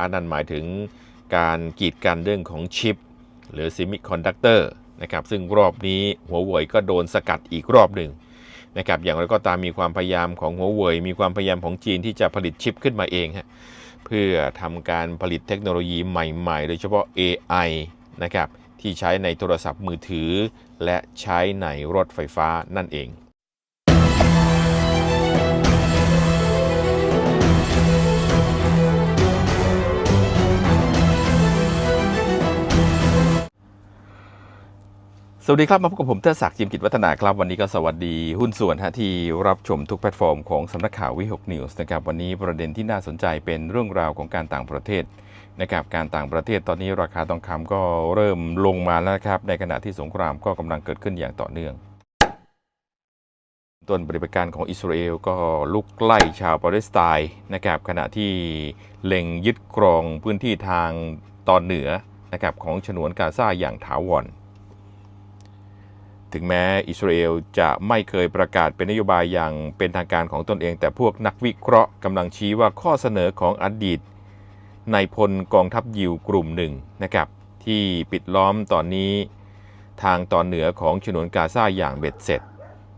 านั่นหมายถึงการกีดกันเรื่องของชิป หรือซิมิคอนดักเตอร์นะครับซึ่งรอบนี้หัวเว่ยก็โดนสกัดอีกรอบหนึ่งนะครับอย่างไรก็ตามมีความพยายามของหัวเว่ยมีความพยายามของจีนที่จะผลิตชิปขึ้นมาเองฮะเพื่อทำการผลิตเทคโนโลยีใหม่ๆ โดยเฉพาะ AI นะครับที่ใช้ในโทรศัพท์มือถือ และใช้ในรถไฟฟ้านั่นเอง สวัสดีครับ มาพบกับผมเทศศักดิ์จิมกิจวัฒนาครับ วันนี้ก็สวัสดีหุ้นส่วนฮะที่รับชมทุกแพลตฟอร์มของสำนักข่าววิหกนิวส์นะครับวันนี้ประเด็นที่น่าสนใจเป็นเรื่องราวของการต่างประเทศนะครับการต่างประเทศตอนนี้ราคาทองคำก็เริ่มลงมาแล้วนะครับในขณะที่สงครามก็กำลังเกิดขึ้นอย่างต่อเนื่อง ต้นปฏิบัติการของอิสราเอลก็ลุกไล่ชาวปาเลสไตน์นะครับขณะที่เล็งยึดครองพื้นที่ทางตอนเหนือนะครับของฉนวนกาซาอย่างถาวร ถึงแม้อิสราเอลจะไม่เคยประกาศเป็นนโยบายอย่างเป็นทางการของตนเอง แต่พวกนักวิเคราะห์กำลังชี้ว่าข้อเสนอของอดีตนายพลกองทัพยิวกลุ่มหนึ่งนะครับที่ปิดล้อมตอนนี้ทางตอนเหนือของฉนวนกาซาอย่างเบ็ดเสร็จ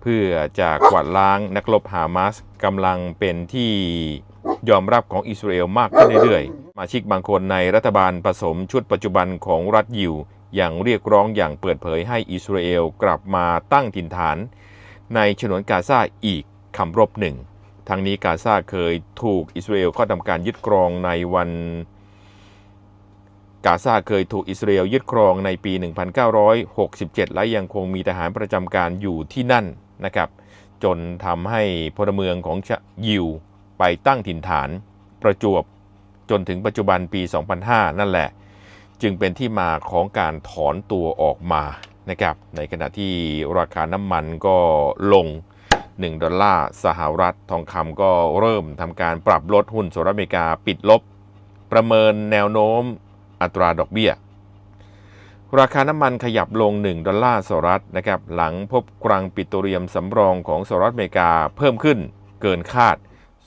เพื่อจะกวาดล้างนักรบฮามาสกำลังเป็นที่ยอมรับของอิสราเอลมากขึ้นเรื่อยๆสมาชิกบางคนในรัฐบาลผสมชุดปัจจุบันของรัฐยิว อย่างเรียกร้องอย่างเปิดเผยให้อิสราเอลกลับมาตั้งถิ่นฐาน ในฉนวนกาซาอีกคำรบหนึ่ง ทั้งนี้กาซาเคยถูกอิสราเอลเข้าทำการยึดครองในวันกาซาเคยถูกอิสราเอลยึดครองในปี 1967 และยังคงมีทหารประจำการอยู่ที่นั่นนะครับจนทำให้พลเมืองของยิวไปตั้งถิ่นฐานประจวบจนถึงปัจจุบันปี 2005 นั่นแหละ จึงเป็นที่มาของการถอนตัวออกมานะครับในขณะที่ราคาน้ำมันก็ลง 1 ดอลลาร์สหรัฐทองคำก็เริ่มทำการปรับลดหุ้นสหรัฐอเมริกาปิดลบ ประเมินแนวโน้มอัตราดอกเบี้ย ราคาน้ำมันขยับลง 1 ดอลลาร์สหรัฐนะครับหลังพบกรังปิโตรเลียมสำรองของสหรัฐอเมริกาเพิ่มขึ้นเกินคาด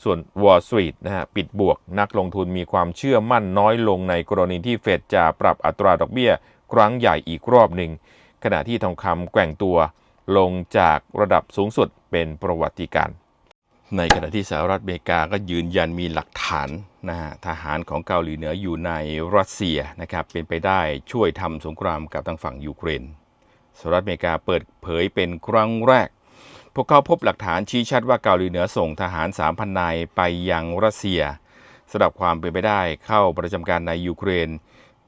ส่วน Wall Street นะฮะปิดบวกนักลงทุนมีความเชื่อมั่นน้อยลงในกรณีที่เฟดจะปรับอัตราดอกเบี้ย ครั้งใหญ่อีกรอบหนึ่ง ขณะที่ทองคำแกว่งตัว ลงจากระดับสูงสุดเป็นประวัติการณ์ในขณะที่สหรัฐอเมริกาก็ยืนยันมีหลักฐานนะฮะทหารของเกาหลีเหนืออยู่ในรัสเซียนะครับเป็นไปได้ช่วยทำสงครามกับทางฝั่งยูเครนสหรัฐอเมริกาเปิดเผยเป็นครั้งแรก พวกเขาพบหลักฐานชี้ชัดว่าเกาหลีเหนือส่งทหาร 3,000 นายไปยังรัสเซียสำหรับความเป็นไปได้เข้าประจำการในยูเครน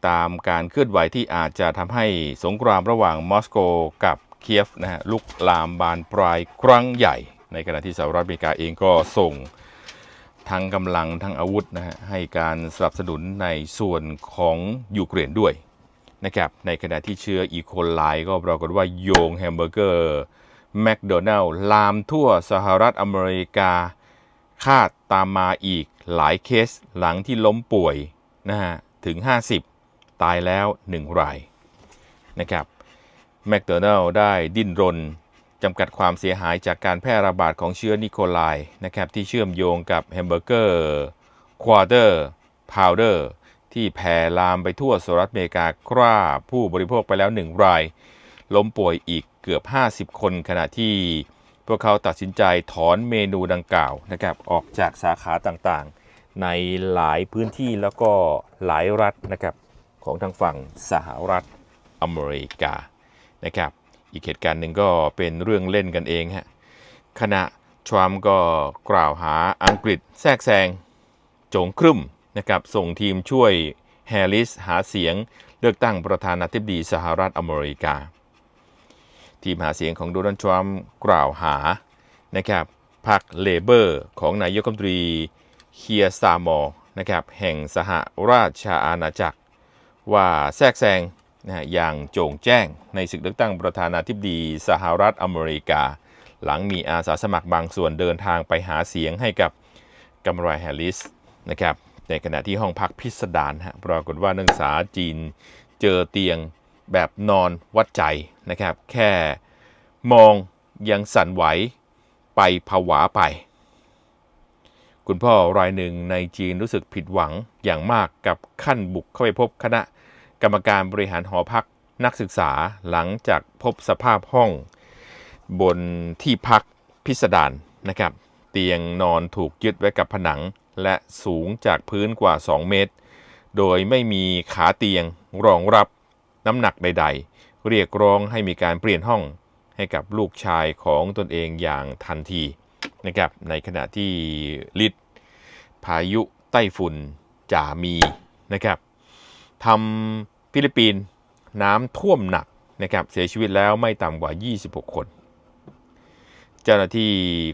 ตามการเคลื่อนไหวที่อาจจะทำให้สงครามระหว่างมอสโกกับเคียฟนะฮะลุกลามบานปลายครั้งใหญ่ ในขณะที่สหรัฐอเมริกาเองก็ส่งทั้งกำลังทั้งอาวุธนะฮะให้การสนับสนุนในส่วนของยูเครนด้วยนะครับในขณะที่เชื้ออีโคไลก็ปรากฏว่าโยงแฮมเบอร์เกอร์ แมคโดนัลล์ลามทั่วสหรัฐอเมริกา คาดตามมาอีกหลายเคสหลังที่ล้มป่วยนะฮะถึง 50 ตายแล้ว 1 รายนะครับแมคโดนัลล์ได้ดิ้นรนจำกัดความเสียหายจากการแพร่ระบาดของเชื้อนิโคไลนะครับที่เชื่อมโยงกับแฮมเบอร์เกอร์ควอเตอร์พาวเดอร์ที่แผ่ลามไปทั่วสหรัฐอเมริกาฆ่าผู้บริโภคไปแล้ว 1 ราย ล้มป่วยอีก เกือบ 50 คนขณะที่พวกเขาตัดสินใจถอนเมนูดังกล่าวนะครับออกจากสาขาต่างๆ ในหลายพื้นที่แล้วก็หลายรัฐนะครับของทางฝั่งสหรัฐอเมริกานะครับอีกเหตุการณ์หนึ่งก็เป็นเรื่องเล่นกันเองฮะขณะทรัมป์ก็กล่าวหาอังกฤษแทรกแซงโจงครึ่มนะครับส่งทีมช่วยแฮร์ริสหาเสียงเลือกตั้งประธานาธิบดีสหรัฐอเมริกา ทีมหาเสียงของโดนัลด์ทรัมป์กล่าวหานะครับพรรคเลเบอร์ของนายกรัฐมนตรีเคียร์ซามอร์นะครับแห่งสหราชาอาณาจักร ว่าแทรกแซงนะฮะอย่างโจ่งแจ้งในศึกเลือกตั้งประธานาธิบดีสหรัฐอเมริกา หลังมีอาสาสมัครบางส่วนเดินทางไปหาเสียงให้กับกัมราแฮริสนะครับในขณะที่ห้องพักพิสดารฮะปรากฏว่านักศึกษาจีนเจอเตียง แบบนอนวัดใจนะครับ แค่มองยังสั่นไหวไปผวาไป คุณพ่อรายหนึ่งในจีนรู้สึกผิดหวังอย่างมากกับขั้นบุกเข้าไปพบคณะกรรมการบริหารหอพักนักศึกษาหลังจากพบสภาพห้อง บนที่พักพิสดารนะครับ เตียงนอนถูกยึดไว้กับผนังและสูงจากพื้นกว่า 2 เมตร โดยไม่มีขาเตียงรองรับ น้ำหนักใด ๆ เรียกร้องให้มีการเปลี่ยนห้องให้กับลูกชายของตนเองอย่างทันทีนะครับในขณะที่ลิดพายุไต้ฝุ่นจ่ามีนะครับทำฟิลิปปินส์น้ำท่วมหนักนะครับเสียชีวิตแล้วไม่ต่ำกว่า 26 คน เจ้าหน้าที่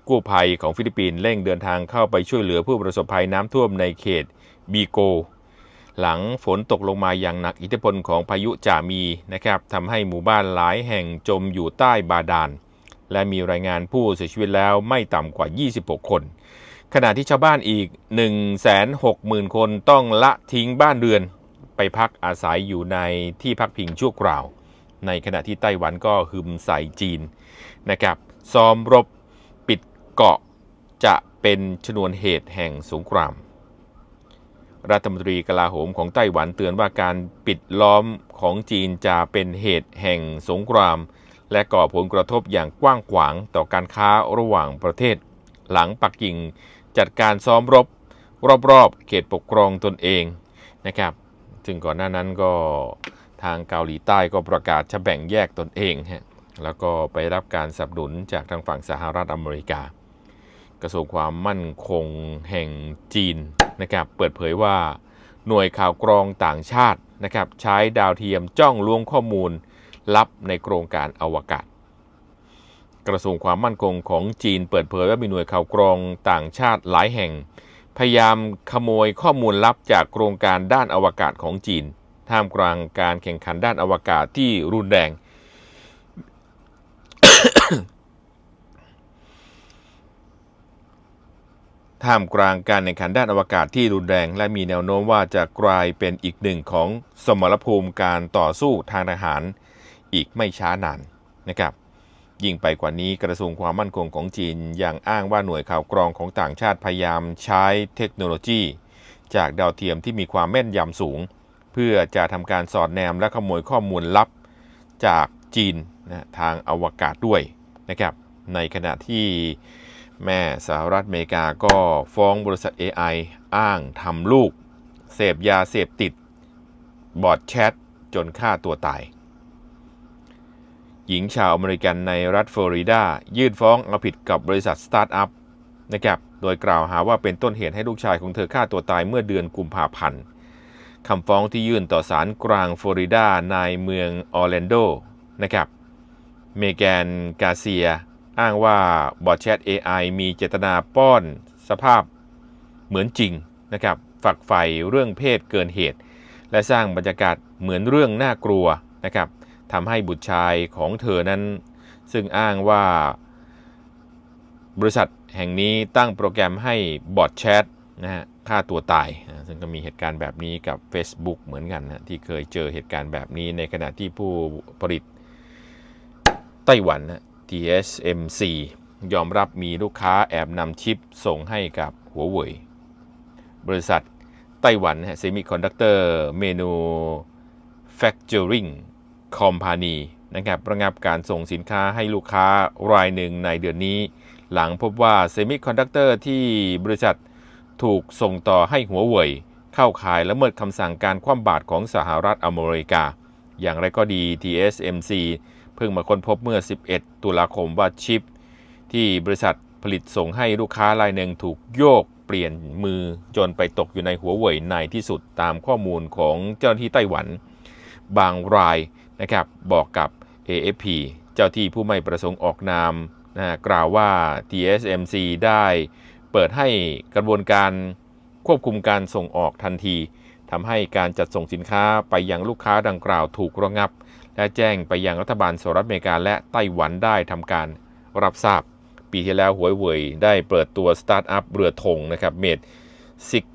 กู้ภัยของฟิลิปปินส์เร่งเดินทางเข้าไปช่วยเหลือผู้ประสบภัยน้ำท่วมในเขตบีโก หลังฝนตกลงมาอย่างหนักอิทธิพลของพายุจ่ามีนะครับทำให้หมู่บ้านหลายแห่งจมอยู่ใต้บาดาล และมีรายงานผู้เสียชีวิตแล้วไม่ต่ำกว่า 26 คน ขณะที่ชาวบ้านอีก 160,000 คนต้องละทิ้งบ้านเรือน ไปพักอาศัยอยู่ในที่พักพิงชั่วคราว ในขณะที่ไต้หวันก็ฮึมใส่จีนนะครับซ้อมรบปิดเกาะจะเป็นชนวนเหตุแห่งสงคราม รัฐมนตรีกลาโหมของไต้หวันเตือนว่าการปิดล้อมของจีนจะเป็นเหตุแห่งสงคราม และก่อผลกระทบอย่างกว้างขวางต่อการค้าระหว่างประเทศ หลังปักกิ่งจัดการซ้อมรบ รอบๆ เขตปกครองตนเองนะครับ ซึ่งก่อนหน้านั้นก็ทางเกาหลีใต้ก็ประกาศจะแบ่งแยกตนเองฮะแล้วก็ไปรับการสนับสนุนจากทางฝั่งสหรัฐอเมริกา กระทรวงความมั่นคงแห่งจีน นะครับเปิดเผยว่าหน่วยข่าวกรองต่างชาตินะครับใช้ดาวเทียมจ้องล้วงข้อมูลลับในโครงการอวกาศ กระทรวงความมั่นคงของจีนเปิดเผยว่ามีหน่วยข่าวกรองต่างชาติหลายแห่ง พยายามขโมยข้อมูลลับจากโครงการด้านอวกาศของจีน ท่ามกลางการแข่งขันด้านอวกาศที่รุนแรง ท่ามกลางการแข่งขันด้านอวกาศที่รุนแรง และมีแนวโน้มว่าจะกลายเป็นอีกหนึ่งของสมรภูมิการต่อสู้ทางทหาร อีกไม่ช้านานนะครับยิ่งไปกว่านี้กระทรวงความมั่นคงของจีนยังอ้างว่าหน่วยข่าวกรองของต่างชาติพยายามใช้เทคโนโลยี จากดาวเทียมที่มีความแม่นยำสูง เพื่อจะทำการสอดแนมและขโมยข้อมูลลับจากจีนนะทางอวกาศด้วยนะครับในขณะที่ แม่สหรัฐอเมริกาก็ฟ้องบริษัท AI อ้างทำลูก เสพยาเสพติด บอดแชท จนฆ่าตัวตาย หญิงชาวอเมริกันในรัฐฟลอริดา ยื่นฟ้องเอาผิดกับบริษัทสตาร์ทอัพนะครับ โดยกล่าวหาว่าเป็นต้นเหตุให้ลูกชายของเธอฆ่าตัวตายเมื่อเดือนกุมภาพันธ์คำฟ้องที่ยื่นต่อศาลกลางฟลอริดาในเมืองออร์แลนโดนะครับ เมแกนกาเซีย อ้างว่าบอทแชท AI มีเจตนาป้อนสภาพเหมือนจริงนะครับฝักใฝ่เรื่องเพศเกินเหตุ และสร้างบรรยากาศเหมือนเรื่องน่ากลัวนะครับทำให้บุตรชายของเธอนั้น ซึ่งอ้างว่า บริษัทแห่งนี้ตั้งโปรแกรมให้บอทแชทนะฮะฆ่าตัวตายนะซึ่งก็มีเหตุการณ์แบบนี้กับ Facebook เหมือนกันนะที่เคยเจอเหตุการณ์แบบนี้ในขณะที่ผู้ผลิตไต้หวันนะ TSMC ยอมรับมีลูกค้าแอบนำชิปส่งให้กับหัวเว่ยบริษัทไต้หวันเซมิคอนดักเตอร์เมนูแฟคเจอริงคอมพานีนะครับระงับการส่งสินค้าให้ลูกค้ารายหนึ่งในเดือนนี้ หลังพบว่าเซมิคอนดักเตอร์ที่บริษัทถูกส่งต่อให้หัวเว่ยเข้าข่ายละเมิดคำสั่งการคว่ำบาตรของสหรัฐอเมริกา อย่างไรก็ดี TSMC เพิ่งมาค้นพบเมื่อ 11 ตุลาคมว่าชิป ที่บริษัทผลิตส่งให้ลูกค้ารายหนึ่งถูกโยกเปลี่ยนมือจนไปตกอยู่ในหัวเว่ยในที่สุดตามข้อมูลของเจ้าหน้าที่ไต้หวัน บางรายนะครับบอกกับ AFP เจ้าที่ผู้ไม่ประสงค์ออกนามนะกล่าวว่า TSMC ได้เปิดให้กระบวนการควบคุมการส่งออกทันทีทำให้การจัดส่งสินค้าไปยังลูกค้าดังกล่าวถูกระงับ และแจ้งไปยังรัฐบาลสหรัฐอเมริกาและไต้หวันได้ทำการรับทราบ ปีที่แล้วหวยเว่ยได้เปิดตัวสตาร์ทอัพเรือธงนะครับเมดซิก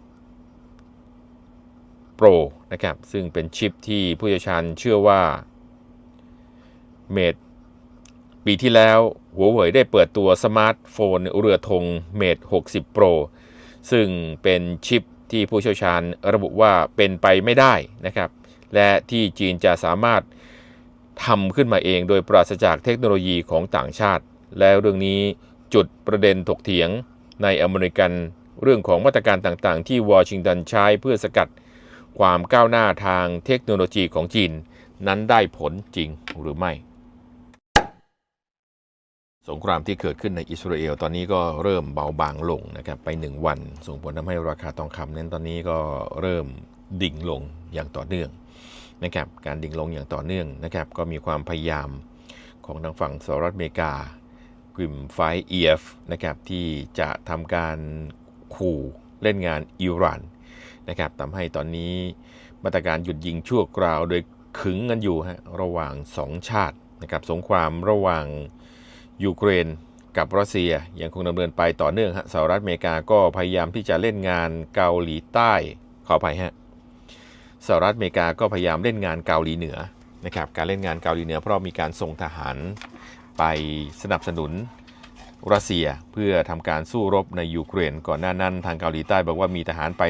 โปรนะครับซึ่งเป็นชิปที่ผู้เชี่ยวชาญเชื่อว่าเมดปีที่แล้วหัวเว่ยได้เปิดตัวสมาร์ทโฟนเรือธงเมด60 Pro ซึ่งเป็นชิปที่ผู้เชี่ยวชาญระบุว่าเป็นไปไม่ได้นะครับ และที่จีนจะสามารถ ทำขึ้นมาเองโดยปราศจากเทคโนโลยีของต่างชาติ และเรื่องนี้จุดประเด็นถกเถียงในอเมริกันเรื่องของมาตรการต่างๆ ที่วอชิงตันใช้เพื่อสกัดความก้าวหน้าทางเทคโนโลยีของจีน นั้นได้ผลจริงหรือไม่ สงครามที่เกิดขึ้นในอิสราเอลตอนนี้ก็เริ่มเบาบางลงนะครับไป 1 วัน ส่งผลทำให้ราคาทองคำนั้นตอนนี้ก็เริ่มดิ่งลงอย่างต่อเนื่อง นะครับการดิ่งลงอย่างต่อเนื่องนะครับก็มีความพยายามของทางฝั่งสหรัฐอเมริกากลุ่มไฟเอฟนะครับที่จะทำการขู่เล่นงานอิหร่านนะครับทำให้ตอนนี้มาตรการหยุดยิงชั่วคราวโดยขึงกันอยู่ฮะระหว่าง 2 ชาตินะครับสงครามระหว่างยูเครนกับรัสเซียยังคงดำเนินไปต่อเนื่องฮะสหรัฐอเมริกาก็พยายามที่จะเล่นงานเกาหลีใต้ขออภัยฮะ สหรัฐอเมริกาก็พยายามเล่นงานเกาหลีเหนือนะครับการเล่นงานเกาหลีเหนือเพราะมีการส่งทหารไปสนับสนุนรัสเซียเพื่อทำการสู้รบในยูเครน ก่อนหน้านั้นทางเกาหลีใต้บอกว่ามีทหารไป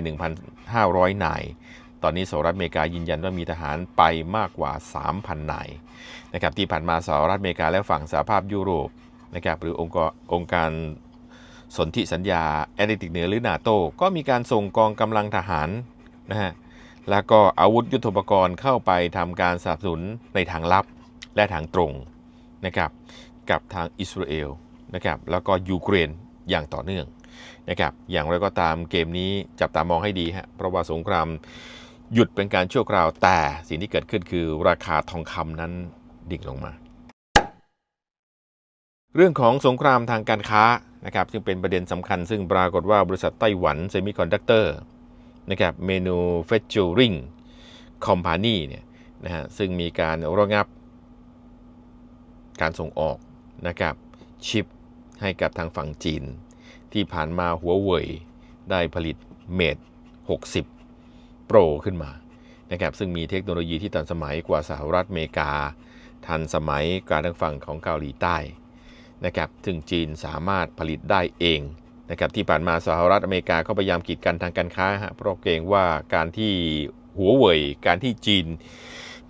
1,500 นาย ตอนนี้สหรัฐอเมริกายืนยันว่ามีทหารไปมากกว่า 3,000 นายนะครับที่ผ่านมาสหรัฐอเมริกาและฝั่งสหภาพยุโรปนะครับหรือองค์กรองค์การสนธิสัญญาแอตแลนติกเหนือหรือนาโตก็มีการส่งกองกำลังทหารนะฮะ แล้วก็อาวุธยุทโธปกรณ์เข้าไปทำการสนับสนุนในทางลับและทางตรงนะครับกับทางอิสราเอลนะครับแล้วก็ยูเครนอย่างต่อเนื่องนะครับอย่างไรก็ตามเกมนี้จับตามองให้ดีฮะเพราะว่าสงครามหยุดเป็นการชั่วคราวแต่สิ่งที่เกิดขึ้นคือราคาทองคำนั้นดิ่งลงมา เรื่องของสงครามทางการค้านะครับซึ่งเป็นประเด็นสำคัญซึ่งปรากฏว่าบริษัทไต้หวันเซมิคอนดักเตอร์ นะครับเมนูเฟเจอริงคอมพานีเนี่ยนะฮะซึ่งมีการระงับการส่งออกนะครับชิปให้กับทางฝั่งจีน ที่ผ่านมาหัวเว่ยได้ผลิตเมด60 Pro ขึ้นมานะครับซึ่งมีเทคโนโลยีที่ทันสมัยกว่าสหรัฐอเมริกา ทันสมัยการทางฝั่งของเกาหลีใต้นะครับถึงจีนสามารถผลิตได้เอง นะครับที่ผ่านมาสหรัฐอเมริกาก็พยายามกีดกันทางการค้าฮะเพราะเกรงว่าการที่หัวเว่ยการที่จีน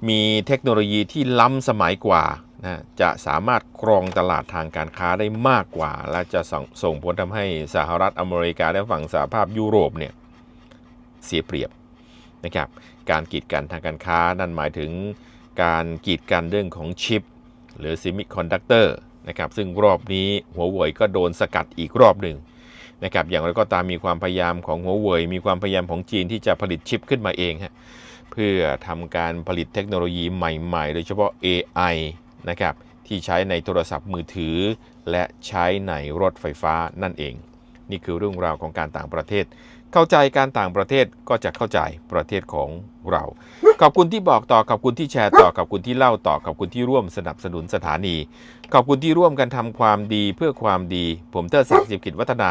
มีเทคโนโลยีที่ล้ำสมัยกว่านะจะสามารถครองตลาดทางการค้าได้มากกว่า และจะส่งส่งผลทำให้สหรัฐอเมริกาและฝั่งสหภาพยุโรปเนี่ยเสียเปรียบนะครับการกีดกันทางการค้านั่นหมายถึงการกีดกันเรื่องของชิป หรือซิมิคอนดักเตอร์นะครับซึ่งรอบนี้หัวเว่ยก็โดนสกัดอีกรอบหนึ่ง นะครับอย่างไรก็ตามมีความพยายามของหัวเว่ยมีความพยายามของจีนที่จะผลิตชิปขึ้นมาเองฮะเพื่อทำการผลิตเทคโนโลยีใหม่ๆ โดยเฉพาะ AI นะครับที่ใช้ในโทรศัพท์มือถือ และใช้ในรถไฟฟ้านั่นเอง นี่คือเรื่องราวของการต่างประเทศ เข้าใจการต่างประเทศก็จะเข้าใจประเทศของเรา ขอบคุณที่บอกต่อขอบคุณที่แชร์ต่อขอบคุณที่เล่าต่อขอบคุณที่ร่วมสนับสนุนสถานี ขอบคุณที่ร่วมกันทำความดีเพื่อความดี ผมเตอร์ศักดิ์สิบกิจวัฒนา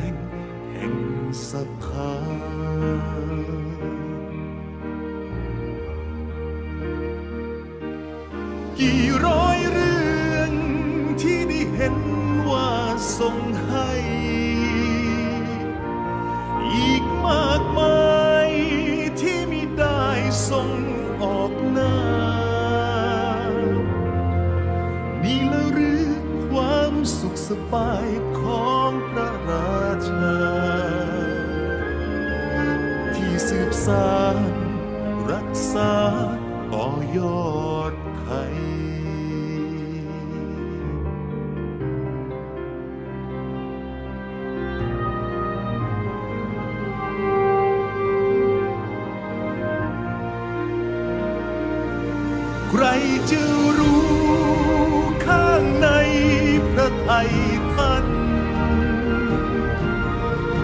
ง กี่ร้อยเรื่องที่ได้เห็นว่าทรงให้ อีกมากมายที่ไม่ได้ทรงออกหน้า นี่ละหรือความสุขสบาย รจะรู้ข้างในพระไทยท่าน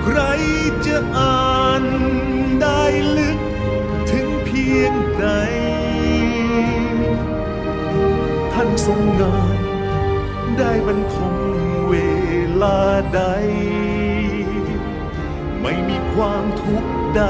ใครจะอ่านได้ลึกถึงเพียงใด ท่านทรงงานได้บรรทมเวลาใด ไม่มีความทุกข์ใด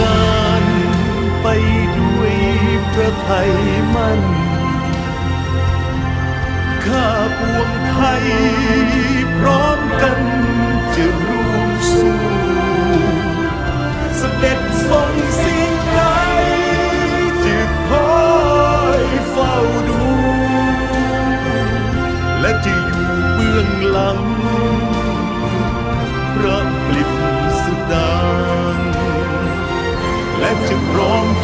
งานไปด้วยพระไทยมั่น ข้าปวงไทยพร้อมกันจะร่วมสู้เสด็จทรงสิ่งใดจะคอยเฝ้าดู และจะอยู่เบื้องหลังพระ ป